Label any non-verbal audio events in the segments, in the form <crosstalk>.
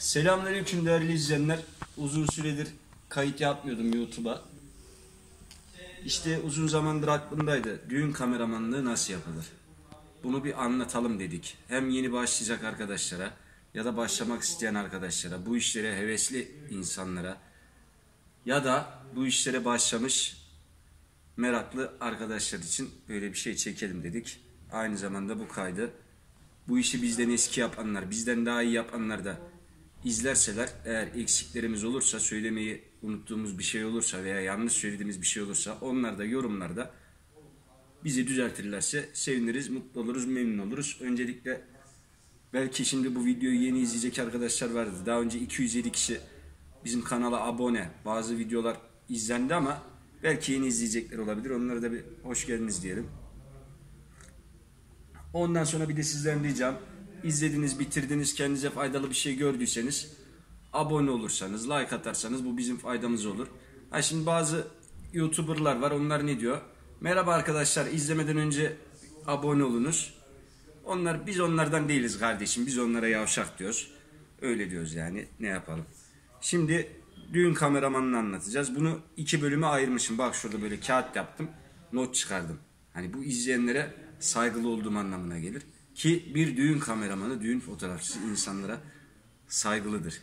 Selamünaleyküm değerli izleyenler. Uzun süredir kayıt yapmıyordum YouTube'a. İşte uzun zamandır aklımdaydı. Düğün kameramanlığı nasıl yapılır? Bunu bir anlatalım dedik. Hem yeni başlayacak arkadaşlara ya da başlamak isteyen arkadaşlara, bu işlere hevesli insanlara ya da bu işlere başlamış meraklı arkadaşlar için böyle bir şey çekelim dedik. Aynı zamanda bu kaydı bu işi bizden eski yapanlar, bizden daha iyi yapanlar da izlerseler eğer eksiklerimiz olursa, söylemeyi unuttuğumuz bir şey olursa veya yanlış söylediğimiz bir şey olursa onlar da yorumlarda bizi düzeltirlerse seviniriz, mutlu oluruz, memnun oluruz. Öncelikle belki şimdi bu videoyu yeni izleyecek arkadaşlar vardı. Daha önce 207 kişi bizim kanala abone. Bazı videolar izlendi ama belki yeni izleyecekler olabilir. Onlara da bir hoş geldiniz diyelim. Ondan sonra bir de sizden ricam izlediniz, bitirdiniz, kendinize faydalı bir şey gördüyseniz abone olursanız, like atarsanız bu bizim faydamız olur. Ha şimdi bazı YouTuber'lar var. Onlar ne diyor? Merhaba arkadaşlar, izlemeden önce abone olunuz. Onlar biz onlardan değiliz kardeşim. Biz onlara yavşak diyoruz. Öyle diyoruz yani. Ne yapalım? Şimdi düğün kameramanını anlatacağız. Bunu iki bölüme ayırmışım. Bak şurada böyle kağıt yaptım. Not çıkardım. Hani bu izleyenlere saygılı olduğum anlamına gelir. Ki bir düğün kameramanı, düğün fotoğrafçısı insanlara saygılıdır.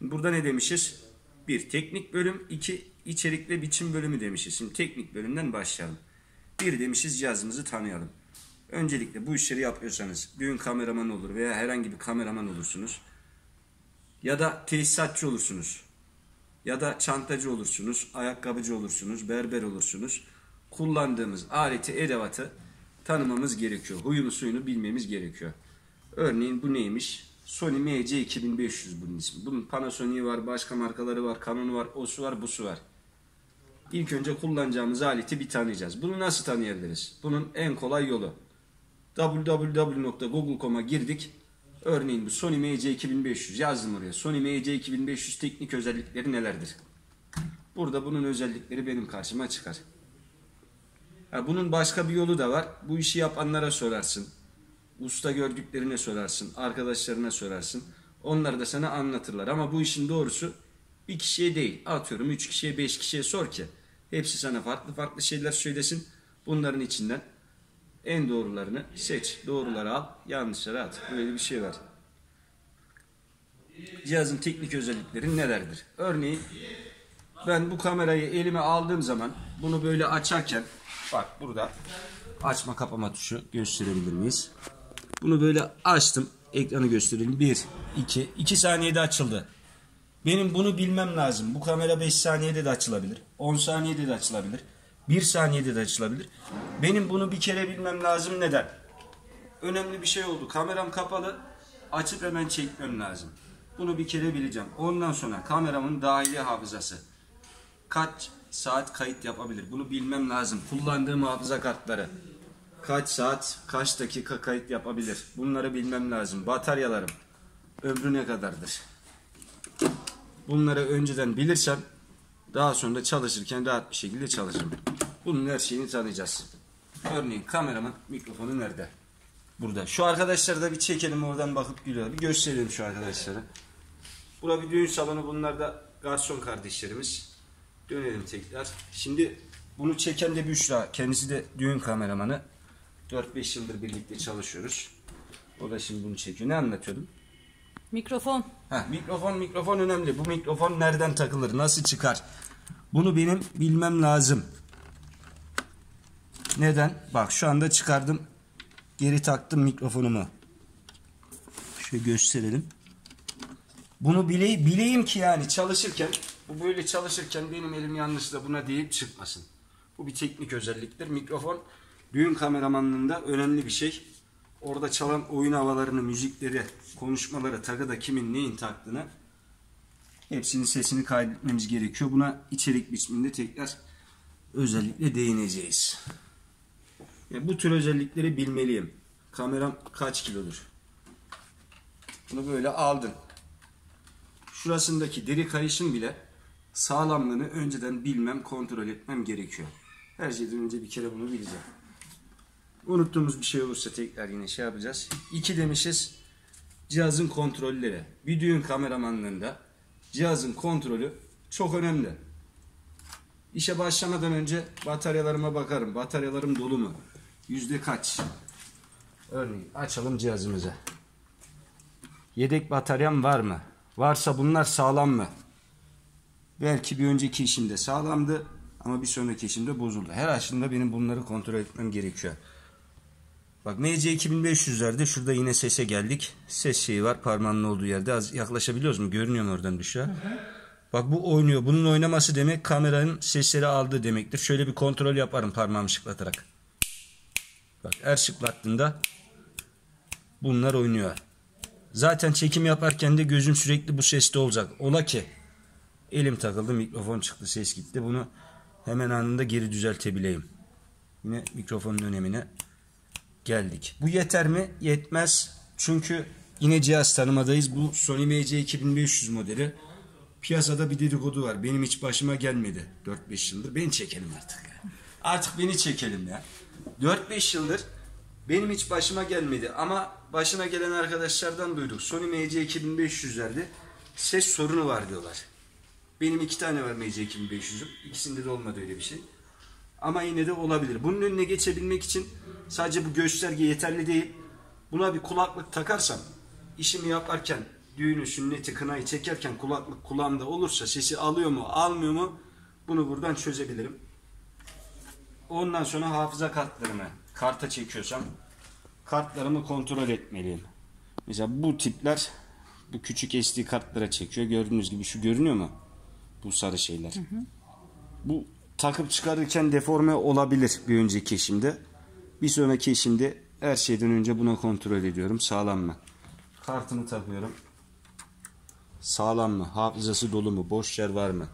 Burada ne demişiz? Bir, teknik bölüm. iki içerik ve biçim bölümü demişiz. Şimdi teknik bölümden başlayalım. Bir demişiz cihazımızı tanıyalım. Öncelikle bu işleri yapıyorsanız düğün kameramanı olur veya herhangi bir kameraman olursunuz. Ya da tesisatçı olursunuz. Ya da çantacı olursunuz, ayakkabıcı olursunuz, berber olursunuz. Kullandığımız aleti, edevatı tanımamız gerekiyor. Huyunu suyunu bilmemiz gerekiyor. Örneğin bu neymiş? Sony MC2500 bunun ismi. Bunun Panasonic'i var, başka markaları var, Canon'u var, osu var, busu var. İlk önce kullanacağımız aleti bir tanıyacağız. Bunu nasıl tanıyabiliriz? Bunun en kolay yolu. www.google.com'a girdik. Örneğin bu Sony MC2500 yazdım oraya. Sony MC2500 teknik özellikleri nelerdir? Burada bunun özellikleri benim karşıma çıkar. Bunun başka bir yolu da var. Bu işi yapanlara sorarsın. Usta gördüklerine sorarsın. Arkadaşlarına sorarsın. Onlar da sana anlatırlar. Ama bu işin doğrusu bir kişiye değil. Atıyorum üç kişiye beş kişiye sor ki. Hepsi sana farklı farklı şeyler söylesin. Bunların içinden en doğrularını seç. Doğruları al. Yanlışları at. Böyle bir şey var. Cihazın teknik özellikleri nelerdir? Örneğin ben bu kamerayı elime aldığım zaman bunu böyle açarken bak burada açma kapama tuşu gösterebilir miyiz? Bunu böyle açtım. Ekranı gösterelim. 1, 2, 2 saniyede açıldı. Benim bunu bilmem lazım. Bu kamera 5 saniyede de açılabilir. 10 saniyede de açılabilir. 1 saniyede de açılabilir. Benim bunu bir kere bilmem lazım. Neden? Önemli bir şey oldu. Kameram kapalı. Açıp hemen çekmem lazım. Bunu bir kere bileceğim. Ondan sonra kameramın dahili hafızası. Kaç saat kayıt yapabilir? Bunu bilmem lazım. Kullandığım hafıza kartları. Kaç saat, kaç dakika kayıt yapabilir? Bunları bilmem lazım. Bataryalarım. Ömrü ne kadardır? Bunları önceden bilirsem daha sonra çalışırken rahat bir şekilde çalışırım. Bunun her şeyini tanıyacağız. Örneğin kameramın mikrofonu nerede? Burada. Şu arkadaşları da bir çekelim oradan bakıp gülüyor. Bir gösterelim şu arkadaşları. Bura bir düğün salonu. Bunlar da garson kardeşlerimiz. Dönelim tekrar. Şimdi bunu çeken de Büşra. Kendisi de düğün kameramanı. 4-5 yıldır birlikte çalışıyoruz. O da şimdi bunu çekiyor. Ne anlatıyordum? Mikrofon. Heh, mikrofon mikrofon önemli. Bu mikrofon nereden takılır? Nasıl çıkar? Bunu benim bilmem lazım. Neden? Bak şu anda çıkardım. Geri taktım mikrofonumu. Şöyle gösterelim. Bunu bile, bileyim ki yani çalışırken bu böyle çalışırken benim elim yanlışla buna deyip çıkmasın. Bu bir teknik özelliktir. Mikrofon düğün kameramanlığında önemli bir şey. Orada çalan oyun havalarını, müzikleri, konuşmaları, takıda kimin neyin taktığını hepsinin sesini kaydetmemiz gerekiyor. Buna içerik biçiminde tekrar özellikle değineceğiz. Yani bu tür özellikleri bilmeliyim. Kameram kaç kilodur? Bunu böyle aldın. Şurasındaki deri kayışın bile sağlamlığını önceden bilmem, kontrol etmem gerekiyor. Her şeyden önce bir kere bunu bileceğim. Unuttuğumuz bir şey olursa tekrar yine şey yapacağız. 2 demişiz. cihazın kontrolleri. Düğün kameramanlığında cihazın kontrolü çok önemli. İşe başlamadan önce bataryalarıma bakarım. Bataryalarım dolu mu? Yüzde kaç? Örneğin açalım cihazımızı. Yedek bataryam var mı? Varsa bunlar sağlam mı? Belki bir önceki işimde sağlamdı ama bir sonraki işimde bozuldu. Her aşımda benim bunları kontrol etmem gerekiyor. Bak MC 2500'lerde şurada yine sese geldik. Ses şeyi var parmağının olduğu yerde. Az yaklaşabiliyoruz mu? Görünüyor mu oradan düşüyor? Bak bu oynuyor. Bunun oynaması demek kameranın sesleri aldı demektir. Şöyle bir kontrol yaparım parmağımı şıklatarak. Bak her şıklattığında bunlar oynuyor. Zaten çekim yaparken de gözüm sürekli bu seste olacak. Ola ki elim takıldı mikrofon çıktı ses gitti. Bunu hemen anında geri düzeltebileyim. Yine mikrofonun önemine geldik. Bu yeter mi? Yetmez. Çünkü yine cihaz tanımadayız. Bu Sony MC 2500 modeli. Piyasada bir dedikodu var. Benim hiç başıma gelmedi 4-5 yıldır. Beni çekelim artık ya. Artık beni çekelim ya. 4-5 yıldır benim hiç başıma gelmedi ama başına gelen arkadaşlardan duyduk. Sony MC 2500'lerde ses sorunu var diyorlar. Benim iki tane var MC 2500'üm. İkisinde de olmadı öyle bir şey. Ama yine de olabilir. Bunun önüne geçebilmek için sadece bu gösterge yeterli değil. Buna bir kulaklık takarsam işimi yaparken düğünü, sünneti, kınayı çekerken kulaklık kulağımda olursa sesi alıyor mu, almıyor mu bunu buradan çözebilirim. Ondan sonra hafıza kartlarımı karta çekiyorsam kartlarımı kontrol etmeliyim. Mesela bu tipler bu küçük SD kartlara çekiyor. Gördüğünüz gibi şu görünüyor mu? Bu sarı şeyler. Hı hı. Bu takıp çıkarırken deforme olabilir bir önceki eşimde. Bir sonraki eşimde her şeyden önce buna kontrol ediyorum. Sağlam mı? Kartını takıyorum. Sağlam mı? Hafızası dolu mu? Boş yer var mı?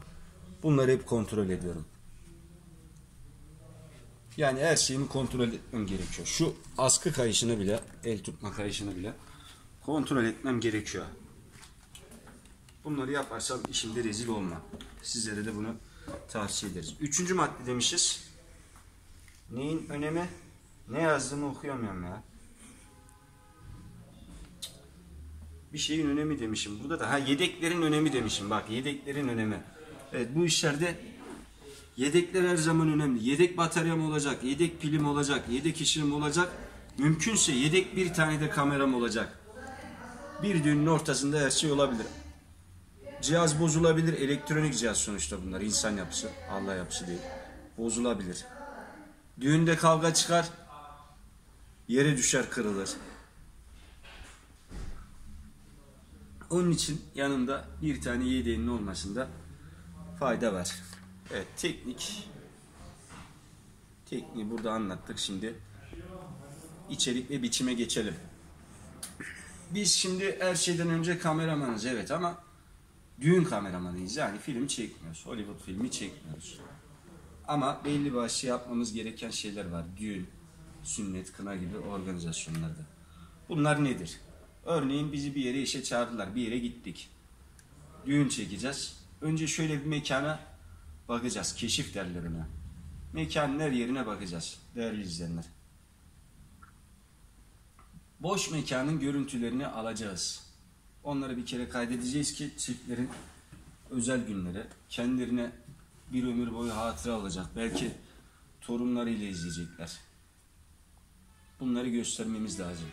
Bunları hep kontrol ediyorum. Yani her şeyimi kontrol etmem gerekiyor. Şu askı kayışını bile, el tutma kayışını bile kontrol etmem gerekiyor. Bunları yaparsam işimde rezil olma. Sizlere de bunu tavsiye ederiz. Üçüncü madde demişiz. Neyin önemi? Ne yazdığını okuyamıyorum ya. Bir şeyin önemi demişim. Burada da ha yedeklerin önemi demişim. Bak yedeklerin önemi. Evet bu işlerde yedekler her zaman önemli. Yedek bataryam olacak, yedek pilim olacak, yedek ışığım olacak. Mümkünse yedek bir tane de kameram olacak. Bir düğünün ortasında her şey olabilir. Cihaz bozulabilir. Elektronik cihaz sonuçta bunlar. İnsan yapısı. Allah yapısı değil. Bozulabilir. Düğünde kavga çıkar. Yere düşer kırılır. Onun için yanında bir tane yedeğinin olmasında fayda var. Evet teknik tekniği burada anlattık. Şimdi içerik ve biçime geçelim. Biz şimdi her şeyden önce kameramanız evet ama düğün kameramanıyız. Yani film çekmiyoruz. Hollywood filmi çekmiyoruz. Ama belli başlı yapmamız gereken şeyler var. Düğün, sünnet, kına gibi organizasyonlarda. Bunlar nedir? Örneğin bizi bir yere işe çağırdılar. Bir yere gittik. Düğün çekeceğiz. Önce şöyle bir mekana bakacağız. Keşif derler ona. Mekanın her yerine bakacağız. Değerli izleyenler. Boş mekanın görüntülerini alacağız. Onları bir kere kaydedeceğiz ki çiftlerin özel günleri kendilerine bir ömür boyu hatıra olacak. Belki torunlarıyla izleyecekler. Bunları göstermemiz lazım.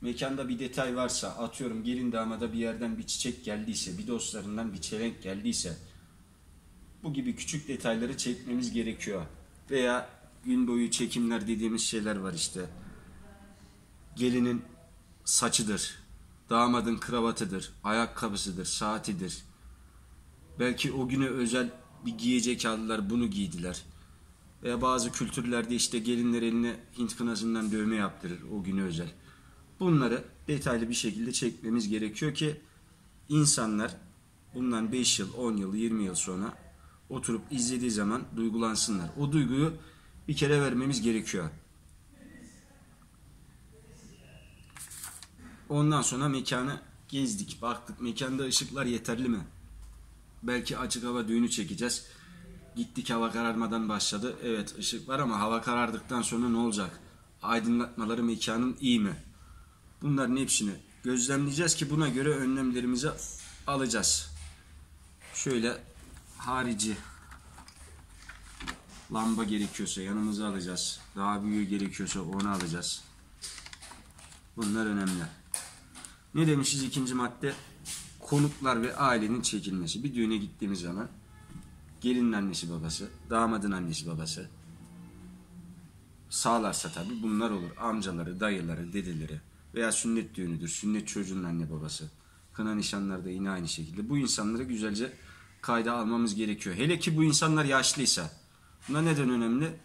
Mekanda bir detay varsa, atıyorum gelin damada bir yerden bir çiçek geldiyse, bir dostlarından bir çelenk geldiyse, bu gibi küçük detayları çekmemiz gerekiyor. Veya gün boyu çekimler dediğimiz şeyler var işte. Gelinin saçıdır, damadın kravatıdır, ayakkabısıdır, saatidir. Belki o güne özel bir giyecek aldılar, bunu giydiler. Veya bazı kültürlerde işte gelinler eline Hint kınasından dövme yaptırır o güne özel. Bunları detaylı bir şekilde çekmemiz gerekiyor ki insanlar bundan 5 yıl, 10 yıl, 20 yıl sonra oturup izlediği zaman duygulansınlar. O duyguyu bir kere vermemiz gerekiyor. Ondan sonra mekanı gezdik, baktık. Mekanda ışıklar yeterli mi? Belki açık hava düğünü çekeceğiz. Gittik hava kararmadan başladı. Evet ışık var ama hava karardıktan sonra ne olacak? Aydınlatmaları mekanın iyi mi? Bunların hepsini gözlemleyeceğiz ki buna göre önlemlerimizi alacağız. Şöyle harici lamba gerekiyorsa yanımıza alacağız. Daha büyüğü gerekiyorsa onu alacağız. Bunlar önemli. Ne demişiz ikinci madde? Konuklar ve ailenin çekilmesi. Bir düğüne gittiğimiz zaman gelinin annesi babası, damadın annesi babası sağlarsa tabii bunlar olur. Amcaları, dayıları, dedeleri veya sünnet düğünüdür. Sünnet çocuğunun anne babası. Kına nişanlarda yine aynı şekilde. Bu insanları güzelce kayda almamız gerekiyor. Hele ki bu insanlar yaşlıysa. Buna neden önemli?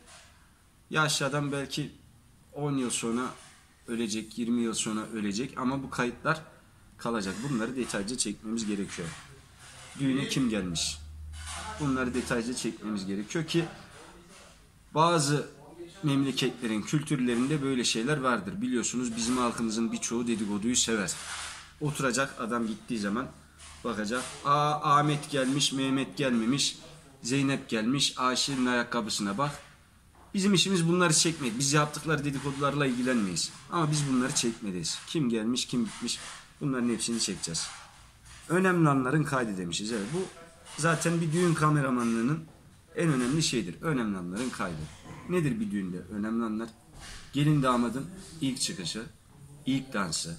Yaşlı adam belki 10 yıl sonra ölecek, 20 yıl sonra ölecek ama bu kayıtlar kalacak. Bunları detaylıca çekmemiz gerekiyor. Düğüne kim gelmiş? Bunları detaylıca çekmemiz gerekiyor ki bazı memleketlerin kültürlerinde böyle şeyler vardır. Biliyorsunuz bizim halkımızın birçoğu dedikoduyu sever. Oturacak adam gittiği zaman bakacak. Aa Ahmet gelmiş, Mehmet gelmemiş, Zeynep gelmiş, Ayşe'nin ayakkabısına bak. Bizim işimiz bunları çekmek. Biz yaptıkları dedikodularla ilgilenmeyiz. Ama biz bunları çekmeliyiz. Kim gelmiş, kim gitmiş bunların hepsini çekeceğiz. Önemli anların kaydı demişiz. Evet, bu zaten bir düğün kameramanlığının en önemli şeydir. Önemli anların kaydı. Nedir bir düğünde önemli anlar? Gelin damadın ilk çıkışı, ilk dansı.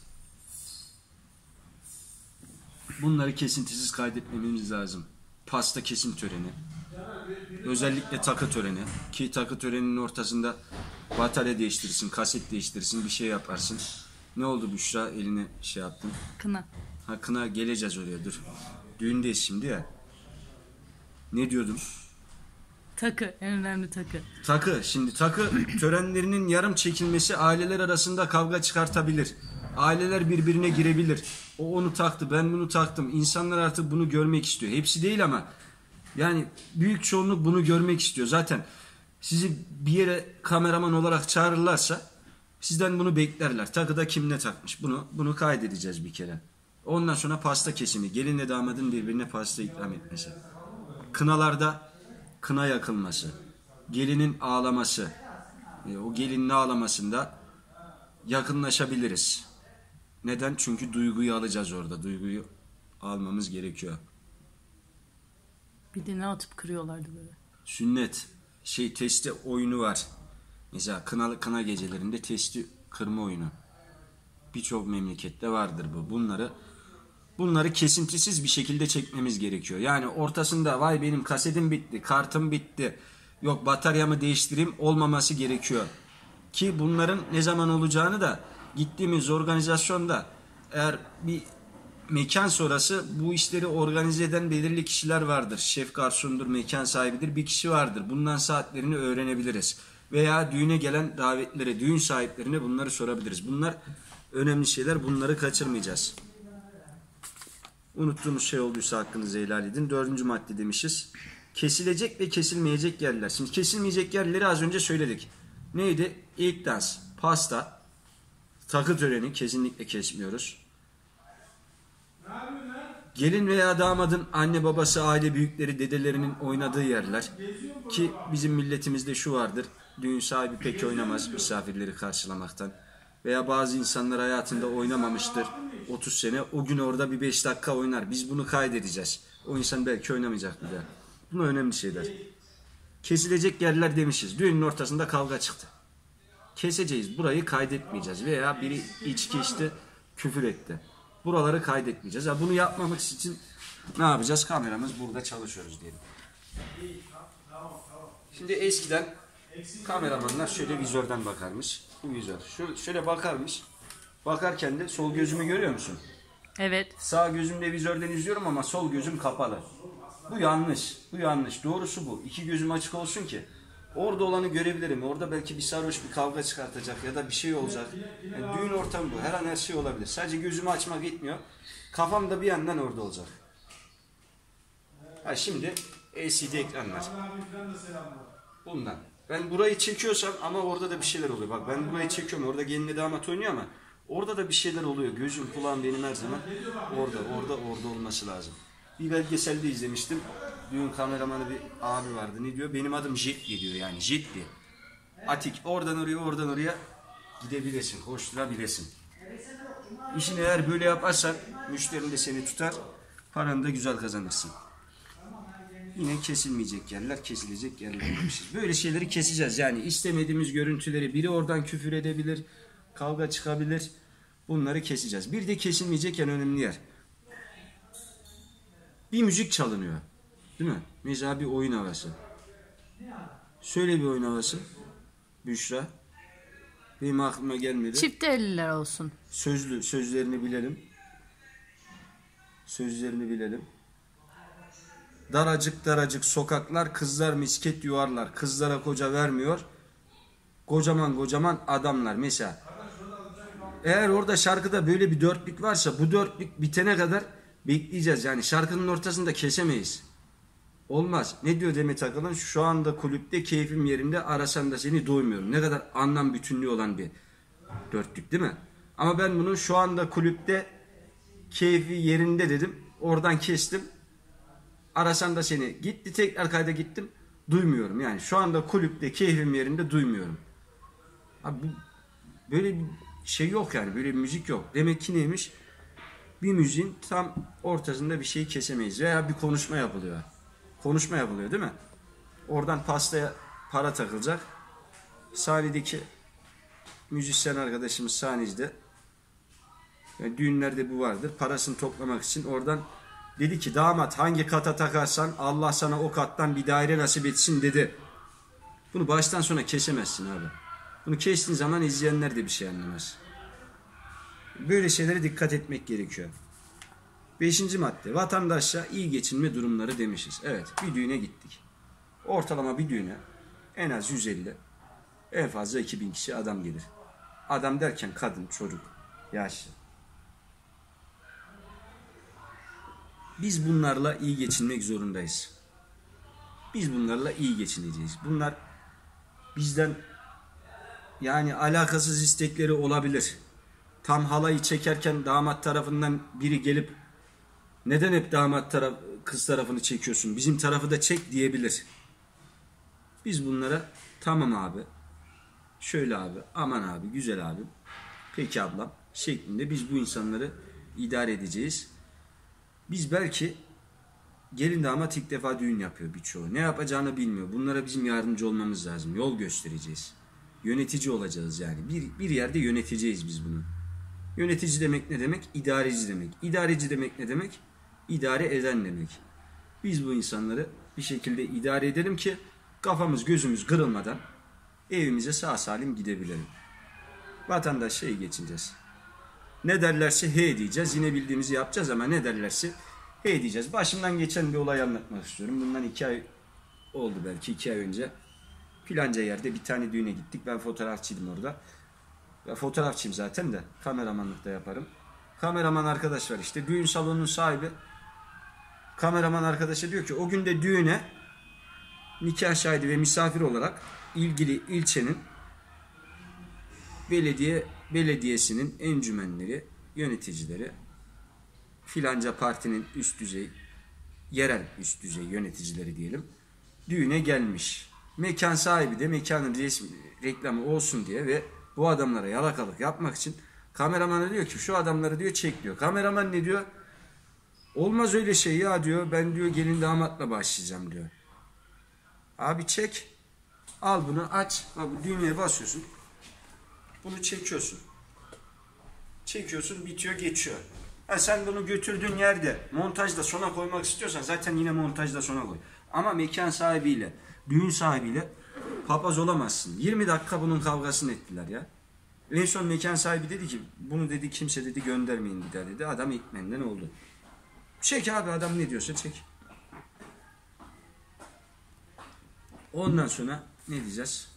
Bunları kesintisiz kaydetmemiz lazım. Pasta kesim töreni. Özellikle takı töreni. Ki takı töreninin ortasında batarya değiştirirsin, kaset değiştirirsin, bir şey yaparsın. Ne oldu Büşra? Eline şey yaptın. Kına. Ha kına geleceğiz oraya dur. Düğündeyiz şimdi ya. Ne diyordum? Takı. En önemli takı. Takı. Şimdi takı <clears throat> törenlerinin yarım çekilmesi aileler arasında kavga çıkartabilir. Aileler birbirine girebilir. O onu taktı, ben bunu taktım. İnsanlar artık bunu görmek istiyor. Hepsi değil ama yani büyük çoğunluk bunu görmek istiyor. Zaten sizi bir yere kameraman olarak çağırırlarsa sizden bunu beklerler. Takıda kim ne takmış? Bunu bunu kaydedeceğiz bir kere. Ondan sonra pasta kesimi. Gelinle damadın birbirine pasta ikram etmesi. Kınalarda kına yakılması. Gelinin ağlaması. E, o gelinin ağlamasında yakınlaşabiliriz. Neden? Çünkü duyguyu alacağız orada. Duyguyu almamız gerekiyor. Bir de ne atıp kırıyorlardı böyle. Sünnet şey testi oyunu var. Mesela kınalı kına gecelerinde testi kırma oyunu. Birçok memlekette vardır bu. Bunları bunları kesintisiz bir şekilde çekmemiz gerekiyor. Yani ortasında vay benim kasetim bitti, kartım bitti. Yok bataryamı değiştireyim olmaması gerekiyor. Ki bunların ne zaman olacağını da gittiğimiz organizasyonda eğer bir mekan sonrası bu işleri organize eden belirli kişiler vardır. Şef garsondur, mekan sahibidir bir kişi vardır. Bundan saatlerini öğrenebiliriz. Veya düğüne gelen davetlere, düğün sahiplerine bunları sorabiliriz. Bunlar önemli şeyler. Bunları kaçırmayacağız. Unuttuğumuz şey olduysa hakkınızı helal edin. Dördüncü madde demişiz. Kesilecek ve kesilmeyecek yerler. Şimdi kesilmeyecek yerleri az önce söyledik. Neydi? İlk dans, pasta, takı töreni kesinlikle kesmiyoruz. Gelin veya damadın anne babası, aile büyükleri, dedelerinin oynadığı yerler. Ki bizim milletimizde şu vardır. Düğün sahibi pek oynamaz misafirleri karşılamaktan. Veya bazı insanlar hayatında oynamamıştır 30 sene. O gün orada bir 5 dakika oynar. Biz bunu kaydedeceğiz. O insan belki oynamayacak bir daha. Bunlar önemli şeyler. Kesilecek yerler demişiz. Düğünün ortasında kavga çıktı. Keseceğiz. Burayı kaydetmeyeceğiz. Veya biri içki içti, küfür etti. Buraları kaydetmeyeceğiz. Ya bunu yapmamak için ne yapacağız? Kameramız burada çalışıyoruz diyelim. Şimdi eskiden kameramanlar şöyle vizörden bakarmış. Bu vizör. Şöyle bakarmış. Bakarken de sol gözümü görüyor musun? Evet. Sağ gözümle vizörden izliyorum ama sol gözüm kapalı. Bu yanlış. Bu yanlış. Doğrusu bu. İki gözüm açık olsun ki orada olanı görebilirim. Orada belki bir sarhoş bir kavga çıkartacak ya da bir şey olacak. Yani düğün ortamı bu. Her an her şey olabilir. Sadece gözümü açmak yetmiyor. Kafam da bir yandan orada olacak. Ha şimdi LCD ekranlar. Bundan. Ben burayı çekiyorsam ama orada da bir şeyler oluyor. Bak ben burayı çekiyorum. Orada gelinle damat oynuyor ama orada da bir şeyler oluyor. Gözüm kulağım benim her zaman orada, orada, orada olması lazım. Bir belgeselde izlemiştim. Düğün kameramanı bir abi vardı. Ne diyor? Benim adım Jetli diyor yani. Jetli. Atik oradan oraya oradan oraya gidebilirsin. Koşturabilirsin. İşini eğer böyle yaparsan müşterin de seni tutar. Paranı da güzel kazanırsın. Yine kesilmeyecek yerler, kesilecek yerler. Böyle şeyleri keseceğiz. Yani istemediğimiz görüntüleri biri oradan küfür edebilir, kavga çıkabilir. Bunları keseceğiz. Bir de kesilmeyecek en önemli yer. Bir müzik çalınıyor. Değil mi? Mesela bir oyun havası. Söyle bir oyun havası. Büşra. Benim aklıma gelmedi. Çift elliler olsun. Sözlü, sözlerini bilelim. Sözlerini bilelim. Daracık daracık sokaklar, kızlar misket yuvarlar. Kızlara koca vermiyor. Kocaman kocaman adamlar. Mesela eğer orada şarkıda böyle bir dörtlük varsa bu dörtlük bitene kadar bekleyeceğiz. Yani şarkının ortasında kesemeyiz. Olmaz. Ne diyor Demet Akalın? Şu anda kulüpte keyfim yerinde arasan da seni doymuyorum. Ne kadar anlam bütünlüğü olan bir dörtlük değil mi? Ama ben bunu şu anda kulüpte keyfi yerinde dedim. Oradan kestim. Arasan da seni gitti tekrar kayda gittim. Duymuyorum. Yani şu anda kulüpte keyfim yerinde duymuyorum. Abi bu, böyle bir şey yok yani. Böyle bir müzik yok. Demek ki neymiş? Bir müziğin tam ortasında bir şeyi kesemeyiz. Veya bir konuşma yapılıyor. Konuşma yapılıyor değil mi? Oradan pastaya para takılacak. Sahnedeki müzisyen arkadaşımız sahnede yani düğünlerde bu vardır. Parasını toplamak için oradan dedi ki damat hangi kata takarsan Allah sana o kattan bir daire nasip etsin dedi. Bunu baştan sona kesemezsin abi. Bunu kestiğin zaman izleyenler de bir şey anlamaz. Böyle şeylere dikkat etmek gerekiyor. Beşinci madde. Vatandaşla iyi geçinme durumları demişiz. Evet bir düğüne gittik. Ortalama bir düğüne en az 150 en fazla 2000 kişi adam gelir. Adam derken kadın, çocuk, yaşlı. Biz bunlarla iyi geçinmek zorundayız. Biz bunlarla iyi geçineceğiz. Bunlar bizden yani alakasız istekleri olabilir. Tam halayı çekerken damat tarafından biri gelip neden hep damat taraf kız tarafını çekiyorsun? Bizim tarafı da çek diyebilir. Biz bunlara tamam abi. Şöyle abi, aman abi, güzel abi. Peki ablam şeklinde biz bu insanları idare edeceğiz. Biz belki gelin damat ilk defa düğün yapıyor birçoğu. Ne yapacağını bilmiyor. Bunlara bizim yardımcı olmamız lazım. Yol göstereceğiz. Yönetici olacağız yani. Bir, bir yerde yöneteceğiz biz bunu. Yönetici demek ne demek? İdareci demek. İdareci demek ne demek? İdare eden demek. Biz bu insanları bir şekilde idare edelim ki kafamız gözümüz kırılmadan evimize sağ salim gidebilelim. Vatandaş şey geçineceğiz. Ne derlerse he diyeceğiz. Yine bildiğimizi yapacağız ama ne derlerse he diyeceğiz. Başımdan geçen bir olay anlatmak istiyorum. Bundan iki ay oldu belki iki ay önce. Filanca yerde bir tane düğüne gittik. Ben fotoğrafçıydım orada. Ya fotoğrafçıyım zaten de kameramanlık da yaparım. Kameraman arkadaş var işte. Düğün salonunun sahibi kameraman arkadaşa diyor ki o gün de düğüne nikah şahidi ve misafir olarak ilgili ilçenin belediye belediyesinin encümenleri, yöneticileri, filanca partinin üst düzey, yerel üst düzey yöneticileri diyelim, düğüne gelmiş. Mekan sahibi de mekanın resmi, reklamı olsun diye ve bu adamlara yalakalık yapmak için kameramana diyor ki şu adamları diyor çek diyor. Kameraman ne diyor? Olmaz öyle şey ya diyor. Ben diyor gelin damatla başlayacağım diyor. Abi çek. Al bunu aç. Bu düğmeye basıyorsun. Bunu çekiyorsun. Çekiyorsun bitiyor geçiyor. Ha sen bunu götürdüğün yerde montajda sona koymak istiyorsan zaten yine montajda sona koy. Ama mekan sahibiyle, düğün sahibiyle papaz olamazsın. 20 dakika bunun kavgasını ettiler ya. En son mekan sahibi dedi ki bunu dedi kimse dedi göndermeyin dedi. Adam ikmenden oldu. Çek abi adam ne diyorsa çek. Ondan sonra ne diyeceğiz?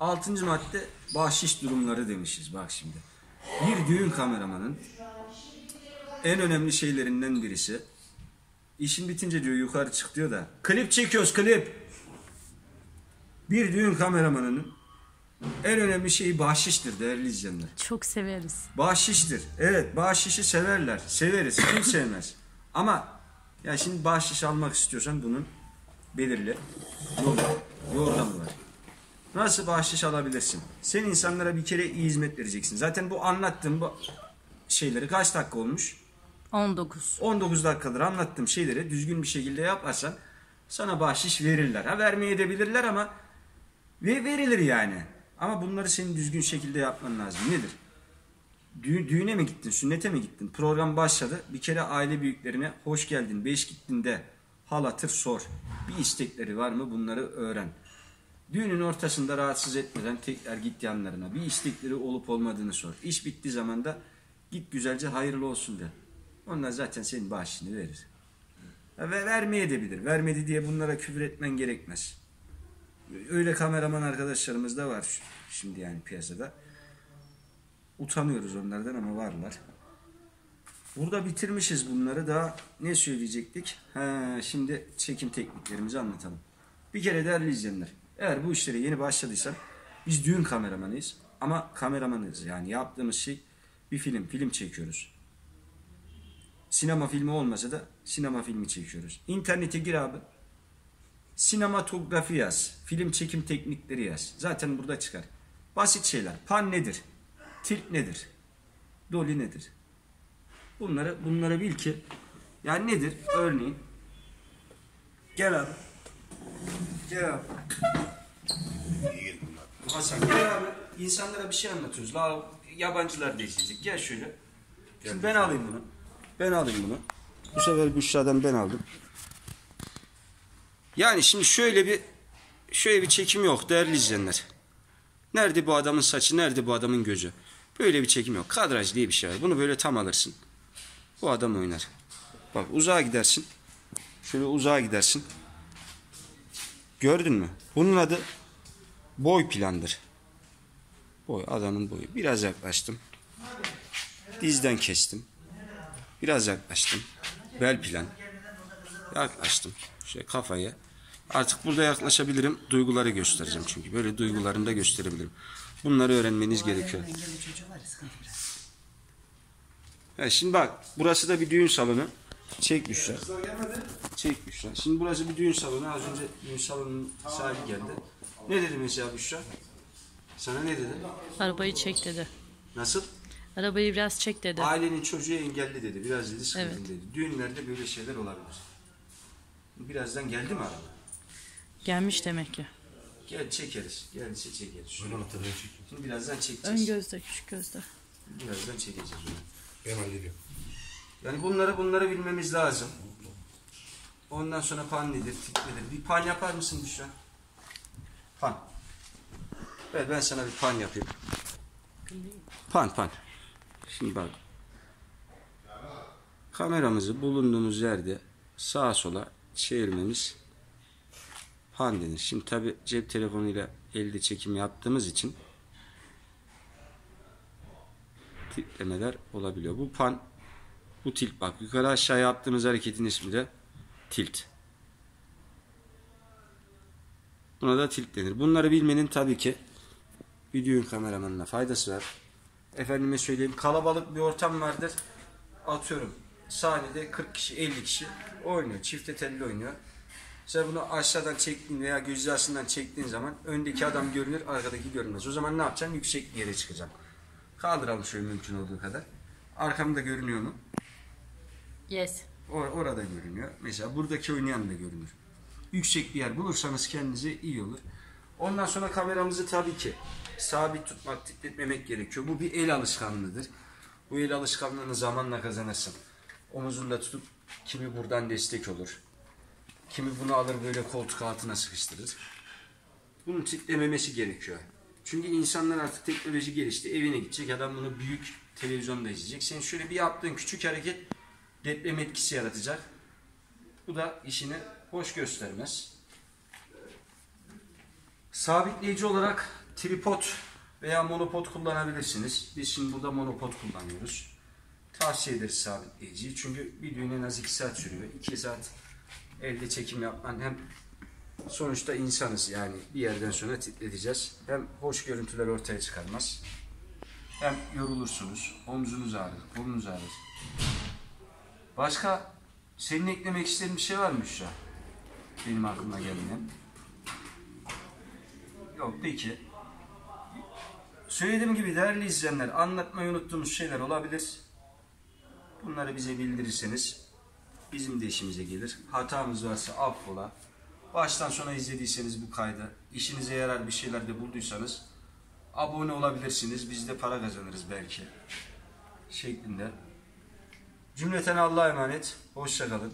Altıncı madde bahşiş durumları demişiz bak şimdi. Bir düğün kameramanın en önemli şeylerinden birisi işin bitince diyor yukarı çık diyor da klip çekiyoruz klip. Bir düğün kameramanının en önemli şeyi bahşiştir değerli izleyenler. Çok severiz. Bahşiştir. Evet bahşişi severler. Severiz. Kim sevmez. Ama ya şimdi bahşiş almak istiyorsan bunun belirli yolu, yordamı var. Nasıl bahşiş alabilirsin? Sen insanlara bir kere iyi hizmet vereceksin. Zaten bu anlattığım bu şeyleri kaç dakika olmuş? 19. 19 dakikadır anlattığım şeyleri düzgün bir şekilde yaparsan sana bahşiş verirler. Ha vermeye de bilirler ama ve verilir yani. Ama bunları senin düzgün şekilde yapman lazım. Nedir? Dü- düğüne mi gittin, sünnete mi gittin? Program başladı. Bir kere aile büyüklerine hoş geldin, beş gittin de hal hatır sor. Bir istekleri var mı bunları öğren. Düğünün ortasında rahatsız etmeden tekrar git yanlarına. Bir istekleri olup olmadığını sor. İş bittiği zaman da git güzelce hayırlı olsun de. Onlar zaten senin bağışını verir. Ve vermeye de bilir. Vermedi diye bunlara küfür etmen gerekmez. Öyle kameraman arkadaşlarımız da var şimdi yani piyasada. Utanıyoruz onlardan ama varlar. Burada bitirmişiz bunları. Daha ne söyleyecektik? Ha, şimdi çekim tekniklerimizi anlatalım. Bir kere değerli izleyenler. Eğer bu işlere yeni başladıysan biz düğün kameramanıyız. Ama kameramanıyız. Yani yaptığımız şey bir film. Film çekiyoruz. Sinema filmi olmasa da sinema filmi çekiyoruz. İnternete gir abi. Sinematografi yaz. Film çekim teknikleri yaz. Zaten burada çıkar. Basit şeyler. Pan nedir? Tilt nedir? Dolly nedir? Bunları bunları bil ki yani nedir? Örneğin gel abi. Gel abi. Hasan gel abi. İnsanlara bir şey anlatıyoruz. La yabancılar izleyecek. Gel şöyle. Şimdi ben alayım bunu. Ben alayım bunu. Bu sefer Büşra'dan ben aldım. Yani şimdi şöyle bir şöyle bir çekim yok değerli izleyenler. Nerede bu adamın saçı, nerede bu adamın gözü? Böyle bir çekim yok. Kadraj diye bir şey var. Bunu böyle tam alırsın. Bu adam oynar. Bak uzağa gidersin. Şöyle uzağa gidersin. Gördün mü? Bunun adı boy plandır. Boy adamın boyu. Biraz yaklaştım. Dizden kestim. Biraz yaklaştım. Bel plan. Yaklaştım. Şöyle kafayı. Artık burada yaklaşabilirim. Duyguları göstereceğim çünkü. Böyle duygularını da gösterebilirim. Bunları öğrenmeniz gerekiyor. Ya şimdi bak burası da bir düğün salonu. Çek Büşra. Çek Büşra. Şimdi burası bir düğün salonu. Az önce düğün salonunun sahibi geldi. Ne dedi mesela Büşra? Sana ne dedi? Arabayı çek dedi. Nasıl? Arabayı biraz çek dedi. Ailenin çocuğu engelli dedi. Biraz dedi sıkıntı Evet. dedi. Düğünlerde böyle şeyler olabilir. Birazdan geldi mi araba? Gelmiş demek ki. Gel çekeriz. Geldiyse çekeriz. Ön anahtarını çek. Şimdi birazdan çekeceğiz. Ön gözde, küçük gözde. Birazdan çekeceğiz onu. Ben hallediyorum. Yani bunları bunları bilmemiz lazım. Ondan sonra pan nedir, tip nedir? Bir pan yapar mısın Büşra? Pan. Ver ben sana bir pan yapayım. Pan pan. Şimdi bak. Kameramızı bulunduğumuz yerde sağa sola çevirmemiz pan denir. Şimdi tabi cep telefonuyla elde çekim yaptığımız için tiplemeler olabiliyor. Bu pan bu tilt bak. Yukarı aşağı yaptığımız hareketin ismi de tilt. Buna da tilt denir. Bunları bilmenin tabii ki düğün kameramanına faydası var. Efendime söyleyeyim kalabalık bir ortam vardır. Atıyorum sahnede 40 kişi 50 kişi oynuyor. Çifte telli oynuyor. Sen bunu aşağıdan çektiğin veya göz hizasından çektiğin zaman öndeki adam görünür arkadaki görünmez. O zaman ne yapacaksın? Yüksek bir yere çıkacaksın. Kaldıralım şöyle mümkün olduğu kadar. Arkamda görünüyor mu? Yes. Or- orada görünüyor. Mesela buradaki oynayan da görünür. Yüksek bir yer bulursanız kendinize iyi olur. Ondan sonra kameramızı tabii ki sabit tutmak, titretmemek gerekiyor. Bu bir el alışkanlığıdır. Bu el alışkanlığını zamanla kazanırsın. Omuzunda tutup kimi buradan destek olur. Kimi bunu alır böyle koltuk altına sıkıştırır. Bunun titlememesi gerekiyor. Çünkü insanlar artık teknoloji gelişti. Evine gidecek adam bunu büyük televizyonda izleyecek. Senin şöyle bir yaptığın küçük hareket deprem etkisi yaratacak. Bu da işini hoş göstermez. Sabitleyici olarak tripod veya monopod kullanabilirsiniz. Biz şimdi burada monopod kullanıyoruz. Tavsiye ederiz sabitleyiciyi. Çünkü bir düğün en az 2 saat sürüyor. 2 saat elde çekim yapman hem sonuçta insanız yani bir yerden sonra titreteceğiz. Hem hoş görüntüler ortaya çıkarmaz. Hem yorulursunuz. Omzunuz ağrır, kolunuz ağrır. Başka senin eklemek istediğin bir şey var mı Büşra? Benim aklıma gelmeyen. Yok peki. Söylediğim gibi değerli izleyenler anlatmayı unuttuğumuz şeyler olabilir. Bunları bize bildirirseniz bizim de işimize gelir. Hatamız varsa affola. Baştan sona izlediyseniz bu kaydı, işinize yarar bir şeyler de bulduysanız abone olabilirsiniz. Biz de para kazanırız belki. Şeklinde. Cümleten Allah'a emanet. Hoşçakalın.